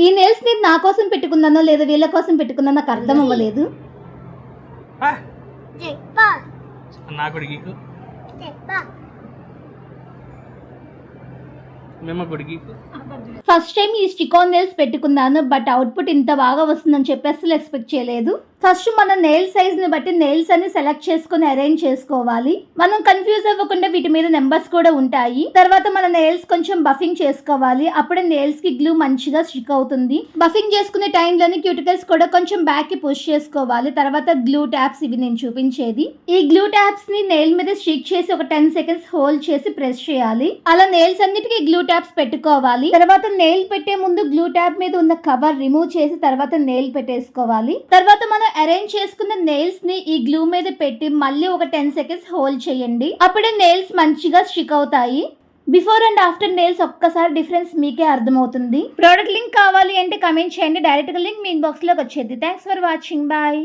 ఈ నెయిల్స్ని నా కోసం పెట్టుకున్నానో లేదా వీళ్ళ కోసం పెట్టుకున్నా నాకు అర్థం అవ్వలేదు. ఆ, చెప్పా. నా కొడుకు చెప్పా. మేము కొడుకు ఫస్ట్ టైం ఈ స్టికాన్ నెయిల్స్ పెట్టుకున్నాను బట్ అవుట్పుట్ ఇంత బాగా వస్తుందని చెప్పి అసలు ఎక్స్పెక్ట్ చేయలేదు. ఫస్ట్ మన నెయిల్ సైజ్ని బట్టి నెయిల్స్ అన్ని సెలెక్ట్ చేసుకుని అరేంజ్ చేసుకోవాలి. మనం కన్ఫ్యూజ్ అవ్వకుండా వీటి మీద నెంబర్స్ కూడా ఉంటాయి. తర్వాత మన నెయిల్స్ కొంచెం బఫింగ్ చేసుకోవాలి. అప్పుడే నెయిల్స్కి గ్లూ మంచిగా స్టిక్ అవుతుంది. బఫింగ్ చేసుకునే టైంలోని క్యూటికల్స్ కూడా కొంచెం బ్యాక్కి పుష్ చేసుకోవాలి. తర్వాత గ్లూ ట్యాప్స్ ఇవి నేను చూపించేది. ఈ గ్లూ ట్యాప్స్ని నెయిల్ మీద స్టిక్ చేసి ఒక టెన్ సెకండ్స్ హోల్డ్ చేసి ప్రెస్ చేయాలి. అలా నెయిల్స్ అన్నిటికీ గ్లూ ట్యాప్స్ పెట్టుకోవాలి. తర్వాత నెయిల్ పెట్టే ముందు గ్లూ ట్యాప్ మీద ఉన్న కవర్ రిమూవ్ చేసి తర్వాత నెయిల్ పెట్టేసుకోవాలి. తర్వాత మనం అరేంజ్ చేసుకున్న నెయిల్స్ని ఈ గ్లూ మీద పెట్టి మళ్ళీ ఒక టెన్ సెకండ్స్ హోల్డ్ చేయండి. అప్పుడే నెయిల్స్ మంచిగా స్టిక్ అవుతాయి. బిఫోర్ అండ్ ఆఫ్టర్ నెయిల్స్ ఒక్కసారి డిఫరెన్స్ మీకే అర్థమవుతుంది. ప్రోడక్ట్ లింక్ కావాలి అంటే కమెంట్ చేయండి. డైరెక్ట్గా లింక్ మీ ఇన్బాక్స్లోకి వచ్చేది. Thanks for watching bye